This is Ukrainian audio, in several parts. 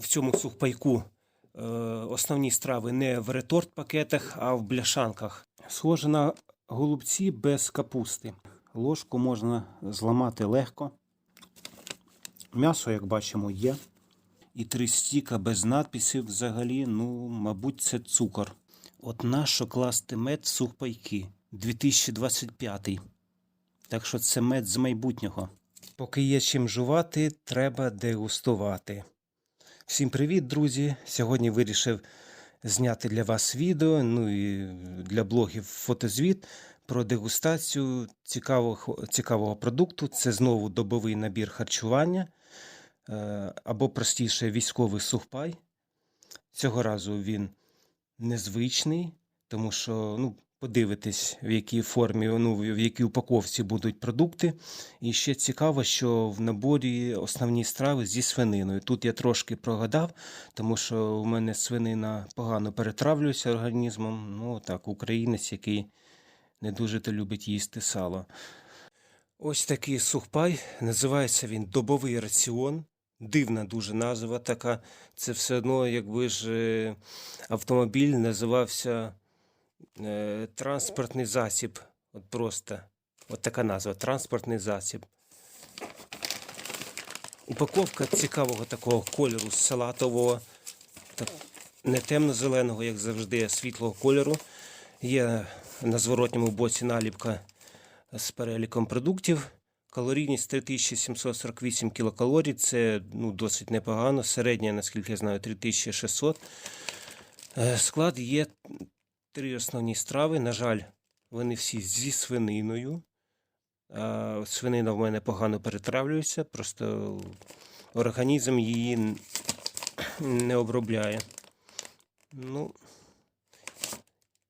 в цьому сухпайку е, основні страви не в реторт-пакетах, а в бляшанках. Схоже на голубці без капусти. Ложку можна зламати легко. М'ясо, як бачимо, є. І три стіка без надписів взагалі, ну, мабуть, це цукор. От нащо класти мед в сухпайки 2025. Так що це мед з майбутнього. Поки є чим жувати, треба дегустувати. Всім привіт, друзі! Сьогодні вирішив зняти для вас відео, ну і для блогів фотозвіт про дегустацію цікавого, цікавого продукту. Це знову добовий набір харчування е, або простіше військовий сухпай. Цього разу він незвичний, тому що ну, подивитись, в якій формі, ну, в якій упаковці будуть продукти. І ще цікаво, що в наборі основні страви зі свининою. Тут я трошки прогадав, тому що у мене свинина погано перетравлюється організмом. Ну, так, українець, який не дуже то любить їсти сало. Ось такий сухпай. Називається він добовий раціон. Дивна дуже назва така. Це все одно, якби ж е, автомобіль називався е, транспортний засіб. От просто. От така назва транспортний засіб. Упаковка цікавого такого кольору салатового, так, не темно-зеленого, як завжди, а світлого кольору. Є на зворотньому боці наліпка з переліком продуктів. Калорійність 3748 кілокалорій. Це ну, досить непогано. Середня, наскільки я знаю, 3600. Е, Склад є три основні страви. На жаль, вони всі зі свининою. Свинина в мене погано перетравлюється, просто організм її не обробляє. Ну,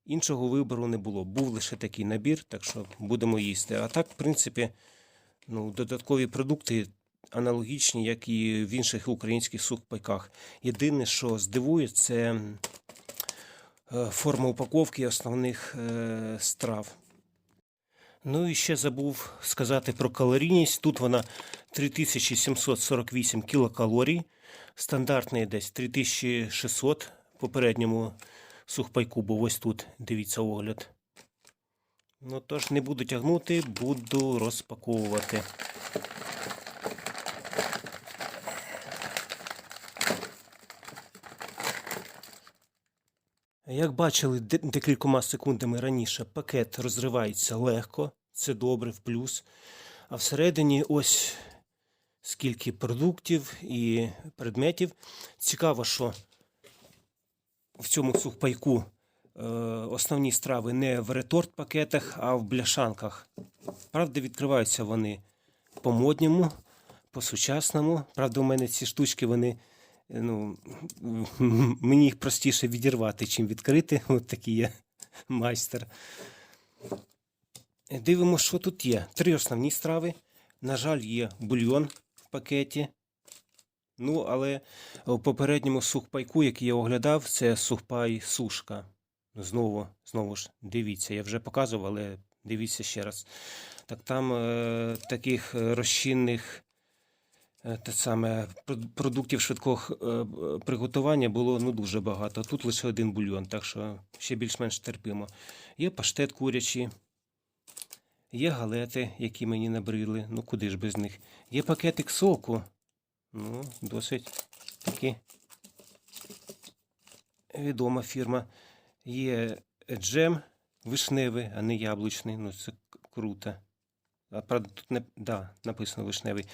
іншого вибору не було. Був лише такий набір, так що будемо їсти. А так, в принципі, ну, додаткові продукти аналогічні, як і в інших українських сухпайках. Єдине, що здивує, це форма упаковки основних е, страв. Ну і ще забув сказати про калорійність. Тут вона 3748 кілокалорій. Стандартний десь 3600 в попередньому сухпайку, бо ось тут дивіться огляд. Ну тож не буду тягнути, буду розпаковувати. Як бачили декількома секундами раніше, пакет розривається легко, це добре в плюс. А всередині ось скільки продуктів і предметів. Цікаво, що в цьому сухпайку е, основні страви не в реторт-пакетах, а в бляшанках. Правда, відкриваються вони по-модньому, по-сучасному. Правда, у мене ці штучки вони. Ну, мені їх простіше відірвати, чим відкрити. От такий я майстер. Дивимося, що тут є. Три основні страви. На жаль, є бульйон в пакеті. Ну, але в попередньому сухпайку, який я оглядав, це сухпай сушка. Знову, знову ж, дивіться, я вже показував, але дивіться ще раз. Так там е, таких е, розчинних те саме, продуктів швидкого е, е, приготування було ну, дуже багато. Тут лише один бульйон, так що ще більш-менш терпимо. Є паштет курячий. Є галети, які мені набридли. Ну куди ж без них? Є пакетик соку. Ну, досить таки відома фірма. Є джем вишневий, а не яблучний. Ну, це круто. Правда, тут не да, написано вишневий.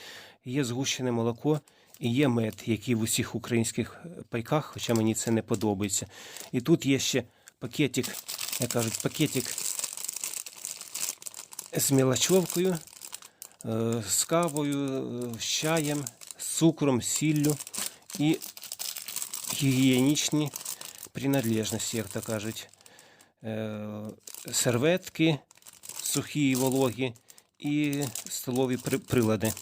Є згущене молоко і є мед, який в усіх українських пайках, хоча мені це не подобається. І тут є ще пакетик, як кажуть, пакетик з мілочовкою, е, з кавою, е, з чаєм, з цукром, сіллю і гігієнічні принадлежності, як то кажуть. Е, Серветки сухі і вологі і столові прилади.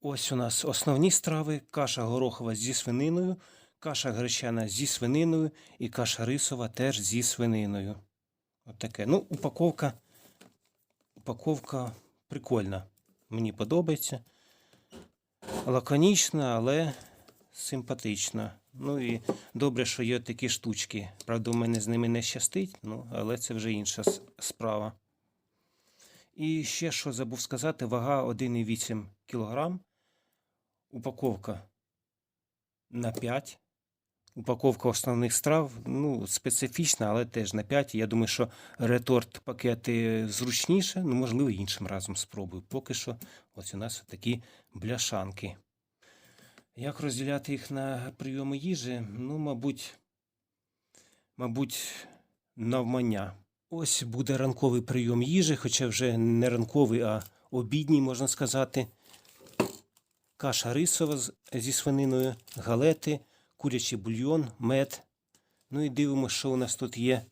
Ось у нас основні страви: каша горохова зі свининою, каша гречана зі свининою і каша рисова теж зі свининою. От таке. Ну, упаковка. Упаковка прикольна. Мені подобається. Лаконічна, але симпатично. Ну і добре, що є такі штучки. Правда, у мене з ними не щастить, ну, але це вже інша справа. І ще що забув сказати: вага 1,8 кг. Упаковка на 5. Упаковка основних страв, ну, специфічна, але теж на 5. Я думаю, що реторт пакети зручніше, ну, можливо, іншим разом спробую. Поки що ось у нас такі бляшанки. Як розділяти їх на прийоми їжі? Ну, мабуть, мабуть, навмання. Ось буде ранковий прийом їжі, хоча вже не ранковий, а обідній, можна сказати. Каша рисова зі свининою, галети, курячий бульйон, мед. Ну і дивимося, що у нас тут є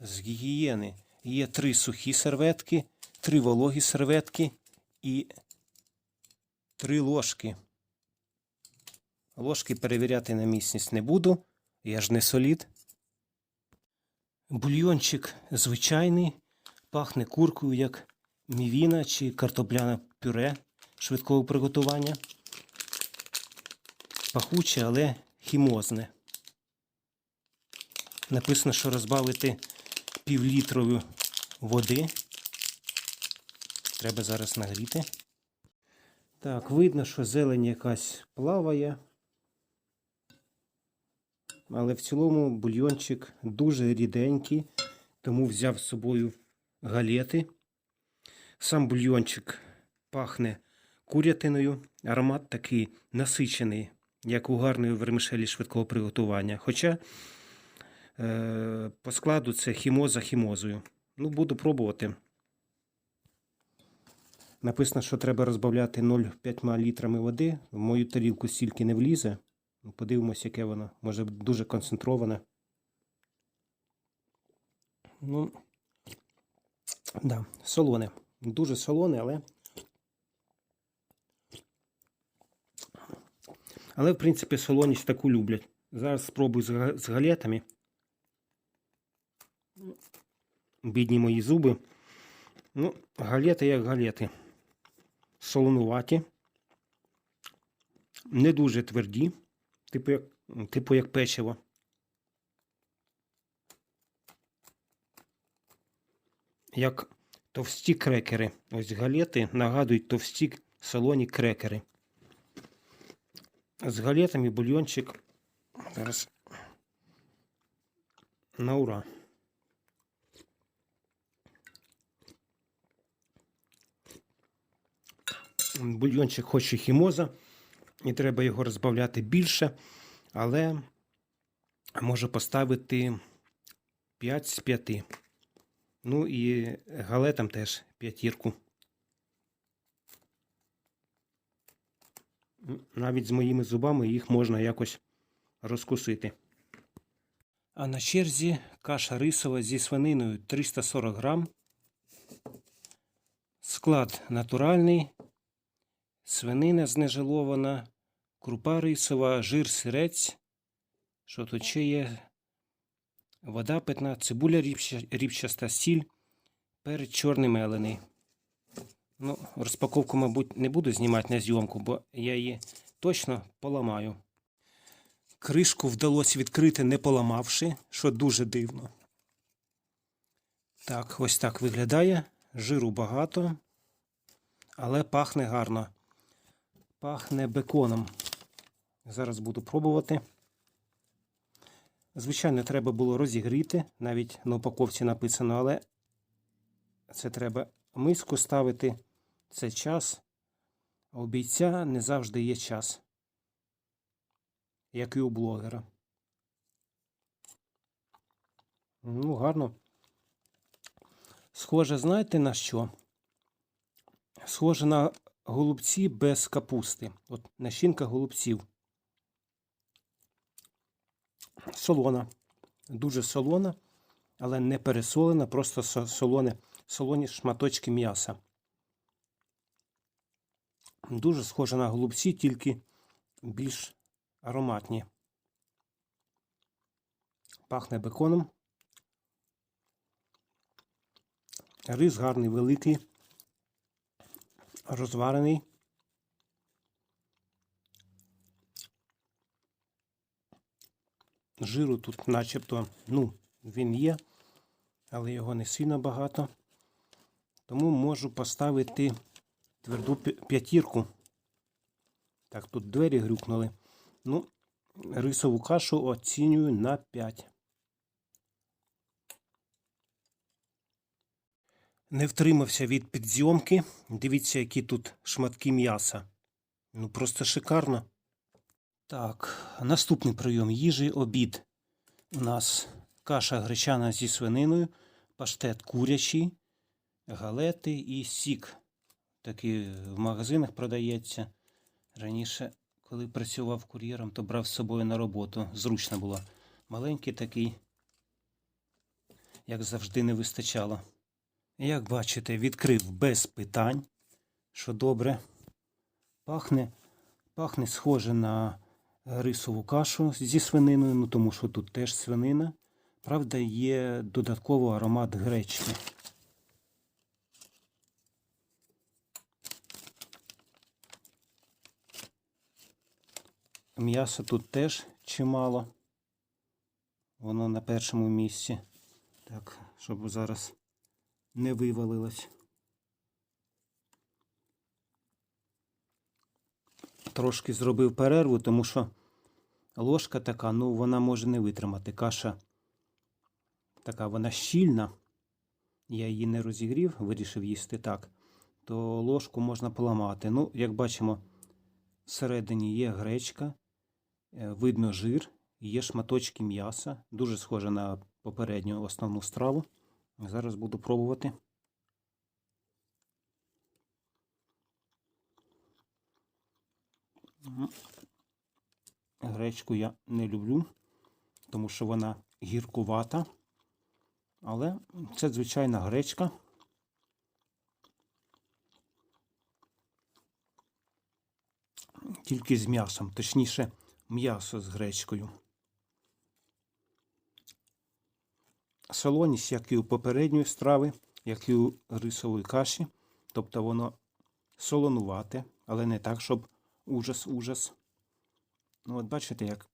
з гігієни. Є три сухі серветки, три вологі серветки і три ложки. Ложки перевіряти на міцність не буду. Я ж не солід. Бульйончик звичайний, пахне куркою, як мівіна чи картопляне пюре швидкого приготування. Пахуче, але хімозне. Написано, що розбавити півлітрову води. Треба зараз нагріти. Так, видно, що зелень якась плаває. Але в цілому бульйончик дуже ріденький, тому взяв з собою галети. Сам бульйончик пахне курятиною. Аромат такий насичений, як у гарної вермишелі швидкого приготування. Хоча е, по складу це хімоза хімозою. Ну, буду пробувати. Написано, що треба розбавляти 0,5 літрами води. В мою тарілку стільки не влізе. Ну, Подивимось, яке воно. Може дуже концентроване. Ну, да, солоне. Дуже солоне, але. Але, в принципі, солоність таку люблять. Зараз спробую з, галетами. Бідні мої зуби. Ну, галети як галети. Солонуваті. Не дуже тверді. Типу як, типу як печиво. Як товсті крекери. Ось галети нагадують товсті солоні крекери. З галетами бульйончик. Зараз. На ура. Бульйончик хоч і хімоза, і треба його розбавляти більше, але можу поставити 5 з 5. Ну і галетам теж п'ятірку. Навіть з моїми зубами їх можна якось розкусити. А на черзі каша рисова зі свининою 340 грам. Склад натуральний, свинина знежилована, крупа рисова, жир сирець. Що тут ще є? Вода питна, цибуля ріпча- ріпчаста, сіль, перець чорний мелений. Ну, розпаковку, мабуть, не буду знімати на зйомку, бо я її точно поламаю. Кришку вдалося відкрити, не поламавши, що дуже дивно. Так, ось так виглядає. Жиру багато, але пахне гарно. Пахне беконом. Зараз буду пробувати. Звичайно, треба було розігріти, навіть на упаковці написано, але це треба миску ставити. Це час. А у бійця не завжди є час, як і у блогера. Ну, гарно. Схоже, знаєте на що? Схоже на голубці без капусти. От начинка голубців. Солона. Дуже солона, але не пересолена, просто солоне, солоні шматочки м'яса. Дуже схоже на голубці, тільки більш ароматні. Пахне беконом. Рис гарний, великий, розварений. Жиру тут начебто, ну, він є, але його не сильно багато. Тому можу поставити тверду п'ятірку. Так, тут двері грюкнули. Ну, рисову кашу оцінюю на 5. Не втримався від підзйомки. Дивіться, які тут шматки м'яса. Ну, просто шикарно. Так, наступний прийом їжі обід. У нас каша гречана зі свининою, паштет курячий, галети і сік. Такий в магазинах продається. Раніше, коли працював кур'єром, то брав з собою на роботу. Зручно було. Маленький такий, як завжди, не вистачало. Як бачите, відкрив без питань, що добре. Пахне, пахне схоже на рисову кашу зі свининою, ну тому що тут теж свинина. Правда, є додатково аромат гречки. М'яса тут теж чимало. Воно на першому місці. Так, щоб зараз не вивалилось. Трошки зробив перерву, тому що ложка така, ну вона може не витримати. Каша така, вона щільна. Я її не розігрів, вирішив їсти так. То ложку можна поламати. Ну, як бачимо, всередині є гречка, е, видно жир, є шматочки м'яса. Дуже схоже на попередню основну страву. Зараз буду пробувати. Гречку я не люблю, тому що вона гіркувата. Але це звичайна гречка. Тільки з м'ясом, точніше, м'ясо з гречкою. Солоність, як і у попередньої страви, як і у рисової каші. Тобто воно солонувате, але не так, щоб ужас-ужас. Ну, от бачите, як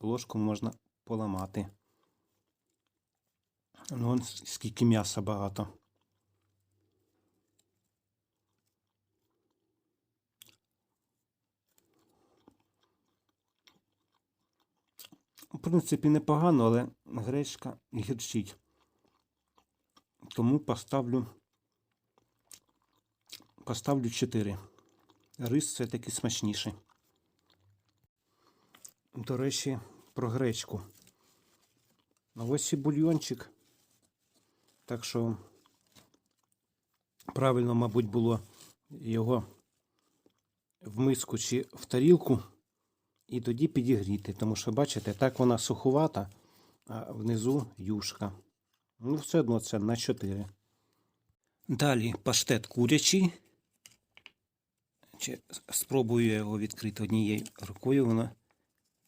ложку можна поламати. Ну, он скільки м'яса багато. В принципі, непогано, але гречка гірчить. Тому поставлю поставлю 4. Рис все таки смачніший. До речі, про гречку. Ну, Ось і бульйончик. Так що правильно, мабуть, було його в миску чи в тарілку і тоді підігріти. Тому що, бачите, так вона суховата, а внизу юшка. Ну, все одно це на 4. Далі паштет курячий. Чи спробую я його відкрити однією рукою, воно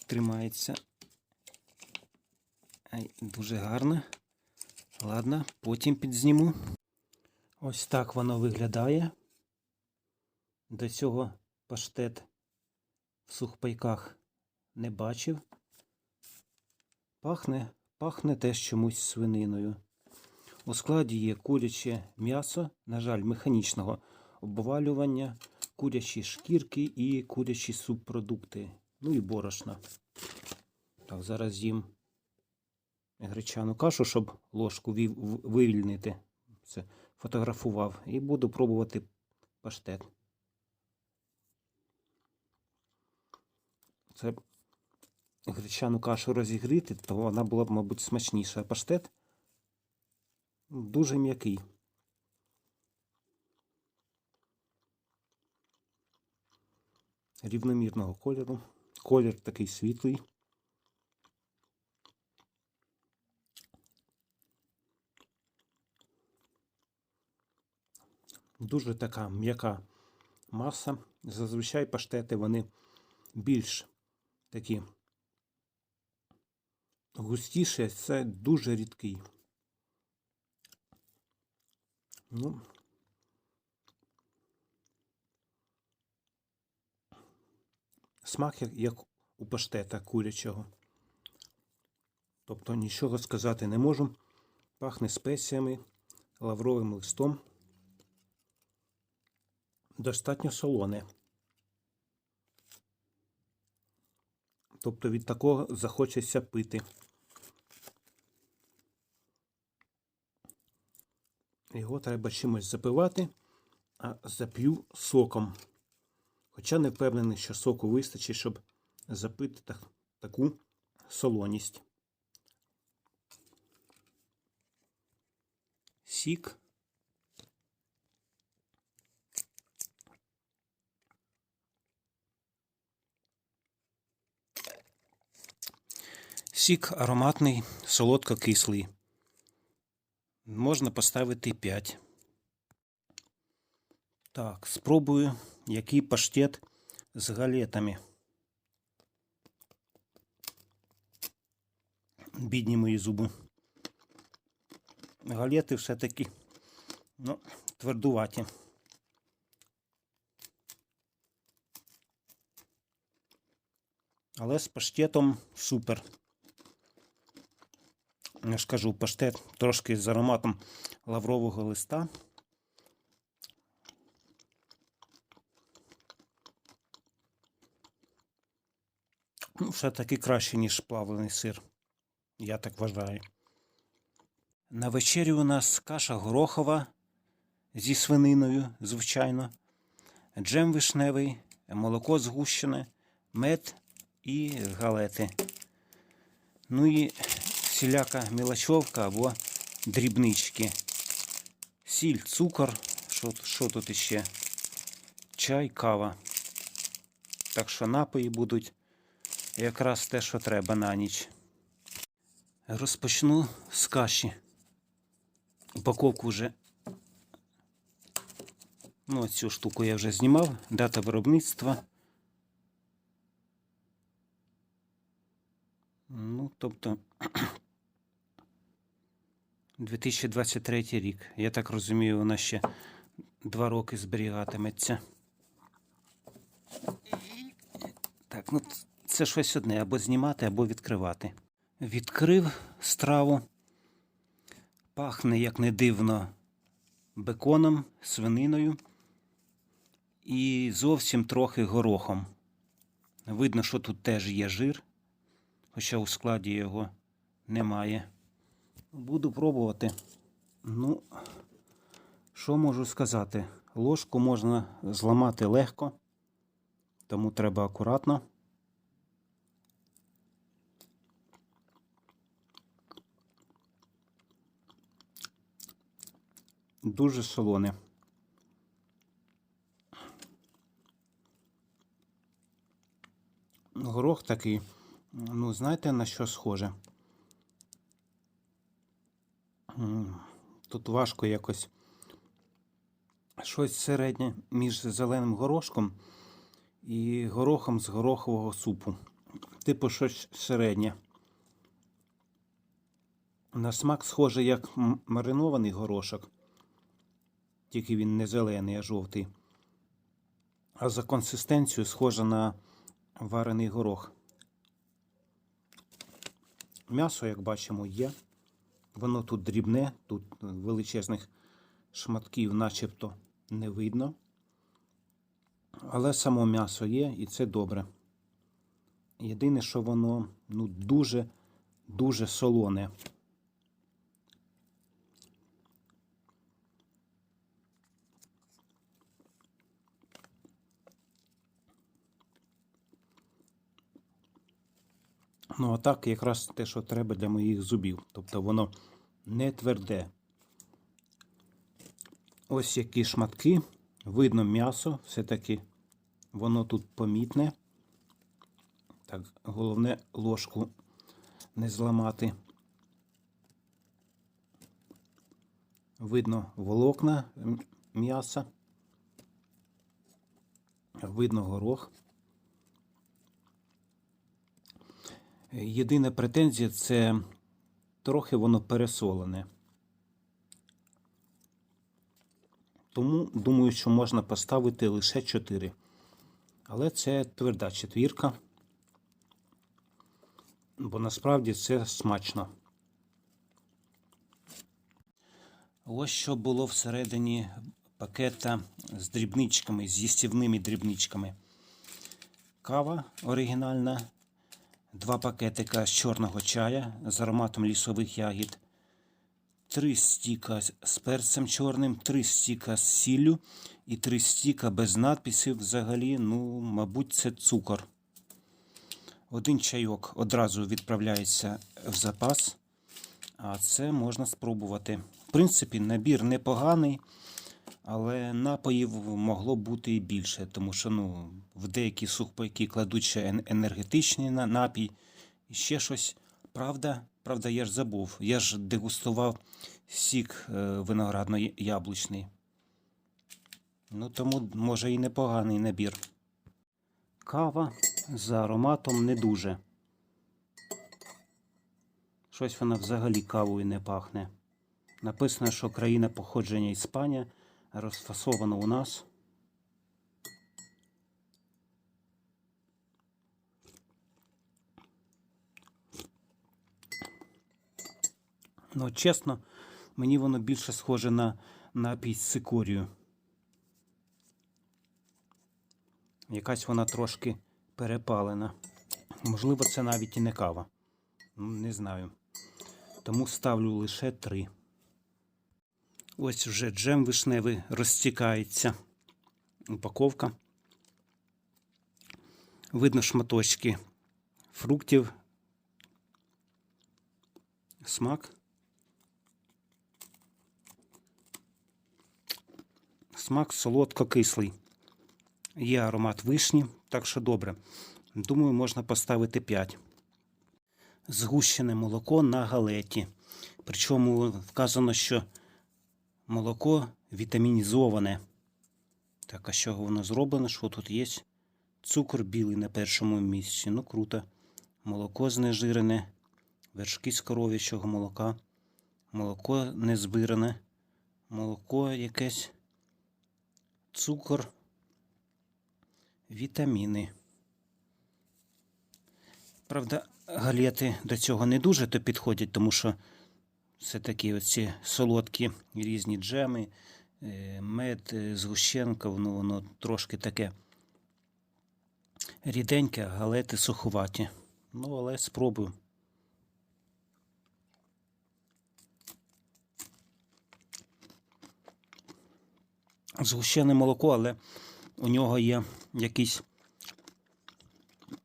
тримається. Ай, дуже гарно. Ладно, потім підзніму. Ось так воно виглядає. До цього паштет в сухпайках не бачив. Пахне, пахне теж чомусь свининою. У складі є куряче м'ясо, на жаль, механічного обвалювання, курячі шкірки і курячі субпродукти. Ну і борошна. Так, зараз з'їм гречану кашу, щоб ложку вивільнити. Це фотографував. І буду пробувати паштет. Це гречану кашу розігріти, то вона була б, мабуть, смачніша. А паштет дуже м'який. Рівномірного кольору. Колір такий світлий. Дуже така м'яка маса. Зазвичай паштети вони більш такі густіші, це дуже рідкий. Ну, смак як, у паштета курячого. Тобто нічого сказати не можу. Пахне спеціями, лавровим листом. Достатньо солоне. Тобто від такого захочеться пити. Його треба чимось запивати, а зап'ю соком. Хоча не впевнений, що соку вистачить, щоб запити так, таку солоність. Сік. Сік ароматний, солодко-кислий. Можна поставити 5. Так, спробую, який паштет з галетами. Бідні мої зуби. Галети все-таки ну, твердуваті. Але з паштетом супер. Я ж кажу, паштет трошки з ароматом лаврового листа. Ну, все-таки краще, ніж плавлений сир. Я так вважаю. На вечері у нас каша горохова зі свининою, звичайно, джем вишневий, молоко згущене, мед і галети. Ну і всіляка мілочовка або дрібнички. Сіль, цукор. Що, що тут іще? Чай, кава. Так що напої будуть якраз те, що треба на ніч. Розпочну з каші. Упаковку вже. Ну, цю штуку я вже знімав. Дата виробництва. Ну, тобто 2023 рік. Я так розумію, вона ще два роки зберігатиметься. Так, ну це щось одне, або знімати, або відкривати. Відкрив страву. Пахне, як не дивно, беконом, свининою і зовсім трохи горохом. Видно, що тут теж є жир, хоча у складі його немає. Буду пробувати. Ну, що можу сказати? Ложку можна зламати легко, тому треба акуратно. Дуже солоне. Горох такий, ну, знаєте, на що схоже? Тут важко якось щось середнє між зеленим горошком і горохом з горохового супу. Типу щось середнє. На смак схоже, як маринований горошок, тільки він не зелений, а жовтий. А за консистенцією схоже на варений горох. М'ясо, як бачимо, є. Воно тут дрібне, тут величезних шматків начебто не видно. Але само м'ясо є і це добре. Єдине, що воно ну, дуже, дуже солоне. Ну, а так якраз те, що треба для моїх зубів. Тобто воно не тверде. Ось які шматки. Видно м'ясо, все-таки воно тут помітне. Так, головне ложку не зламати. Видно волокна м'яса. Видно горох. Єдина претензія це трохи воно пересолене. Тому думаю, що можна поставити лише 4. Але це тверда четвірка. бо насправді це смачно. Ось що було всередині пакета з дрібничками, з їстівними дрібничками. Кава оригінальна, два пакетика з чорного чая з ароматом лісових ягід, три стіка з- перцем чорним, три стіка з сіллю і три стіка без надписів взагалі, ну, мабуть, це цукор. Один чайок одразу відправляється в запас, а це можна спробувати. В принципі, набір непоганий, але напоїв могло бути і більше, тому що ну, в деякі сухпайки кладуть ще ен- енергетичний напій і ще щось. Правда, правда, я ж забув. Я ж дегустував сік е, виноградно-яблучний. Ну, тому може і непоганий набір. Кава за ароматом не дуже. Щось вона взагалі кавою не пахне. Написано, що країна походження Іспанія, розфасовано у нас. Ну, чесно, мені воно більше схоже на напій з цикорію. Якась вона трошки перепалена. Можливо, це навіть і не кава. Ну, Не знаю. Тому ставлю лише три. Ось вже джем вишневий розтікається. Упаковка. Видно шматочки фруктів. Смак. Смак солодко-кислий. Є аромат вишні, так що добре. Думаю, можна поставити 5. Згущене молоко на галеті. Причому вказано, що молоко вітамінізоване. Так, а чого воно зроблено? Що тут є? Цукор білий на першому місці. Ну, круто. Молоко знежирене, вершки з коров'ячого молока, молоко не збиране, молоко якесь, цукор, вітаміни. Правда, галети до цього не дуже то підходять, тому що це такі оці солодкі різні джеми, е, мед, е, згущенка, воно, воно трошки таке ріденьке, галети суховаті. Ну, але спробую. Згущене молоко, але у нього є якийсь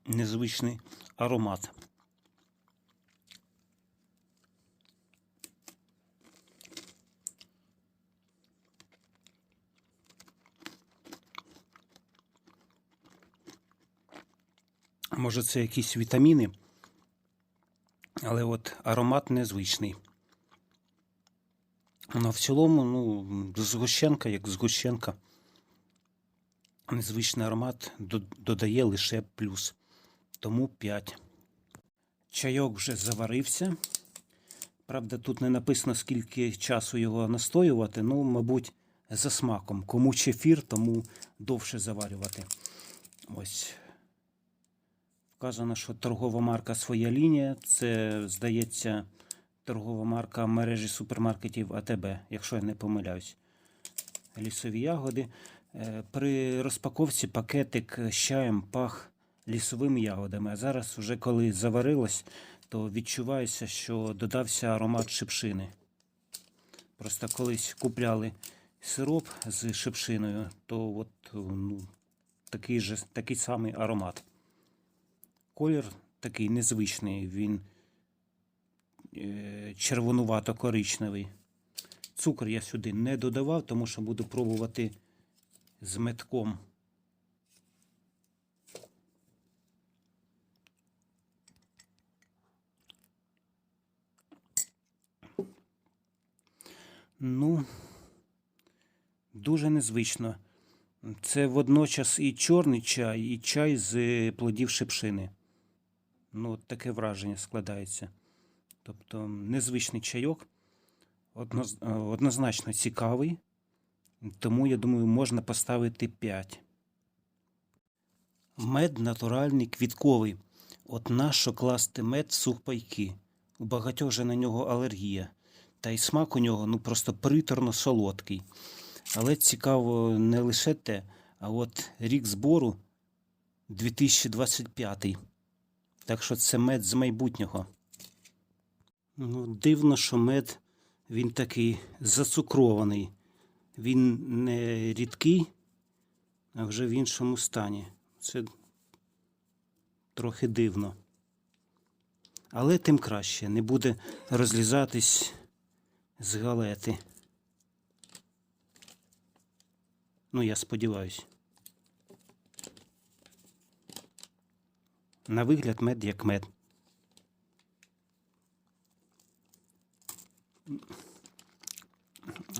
незвичний аромат. Може, це якісь вітаміни, але от аромат незвичний. Ну, в цілому, ну, згущенка, як згущенка. Незвичний аромат додає лише плюс. Тому 5. Чайок вже заварився. Правда, тут не написано, скільки часу його настоювати. Ну, мабуть, за смаком. Кому чефір, тому довше заварювати. Ось. Вказано, що торгова марка своя лінія. Це, здається, торгова марка мережі супермаркетів АТБ, якщо я не помиляюсь. Лісові ягоди. Е, При розпаковці пакетик з чаєм пах лісовими ягодами. А зараз, вже коли заварилось, то відчувається, що додався аромат шипшини. Просто колись купляли сироп з шипшиною, то от, ну, такий, же, такий самий аромат. Колір такий незвичний, він е, червонувато-коричневий. Цукор я сюди не додавав, тому що буду пробувати з метком. Ну, дуже незвично. Це водночас і чорний чай, і чай з плодів шипшини. Ну, от таке враження складається. Тобто незвичний чайок, е, однозначно цікавий, тому я думаю, можна поставити 5. Мед натуральний квітковий. От нащо класти мед в сухпайки? У багатьох же на нього алергія. Та й смак у нього ну просто приторно солодкий. Але цікаво не лише те, а от рік збору 2025. Так що це мед з майбутнього. Ну, дивно, що мед він такий зацукрований. Він не рідкий, а вже в іншому стані. Це трохи дивно. Але тим краще, не буде розлізатись з галети. Ну, я сподіваюся. На вигляд мед як мед.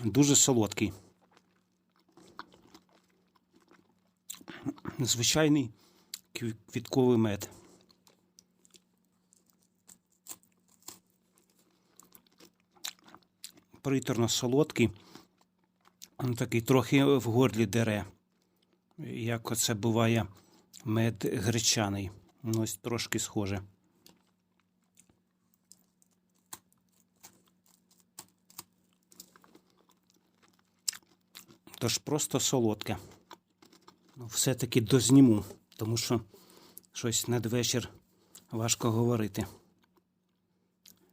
Дуже солодкий. Звичайний квітковий мед. Приторно солодкий. Він такий трохи в горлі дере. Як оце буває мед гречаний. Ну, Ось трошки схоже. Тож просто солодке. Ну, Все-таки дозніму, тому що щось надвечір важко говорити.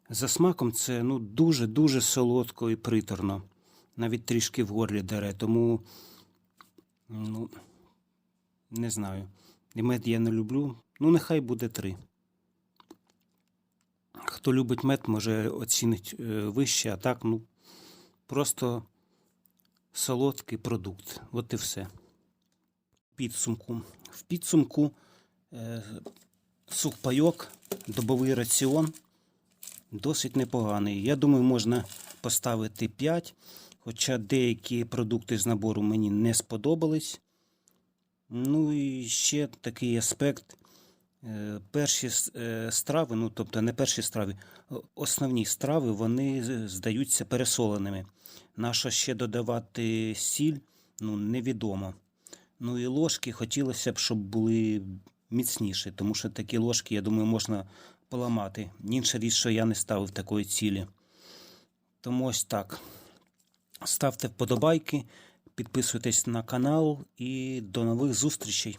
За смаком це ну, дуже-дуже солодко і приторно. Навіть трішки в горлі дере, тому ну, не знаю. І мед я не люблю. Ну, нехай буде три. Хто любить мед, може оцінить е, вище, а так, ну, просто солодкий продукт. От і все. Підсумку. В підсумку е, сухпайок, добовий раціон досить непоганий. Я думаю, можна поставити 5, хоча деякі продукти з набору мені не сподобались. Ну і ще такий аспект. Е, Перші е, страви, ну тобто не перші страви, основні страви, вони здаються пересоленими. Нащо ще додавати сіль, ну невідомо. Ну і ложки хотілося б, щоб були міцніші, тому що такі ложки, я думаю, можна поламати. Інша річ, що я не ставив такої цілі. Тому ось так. Ставте вподобайки, підписуйтесь на канал і до нових зустрічей.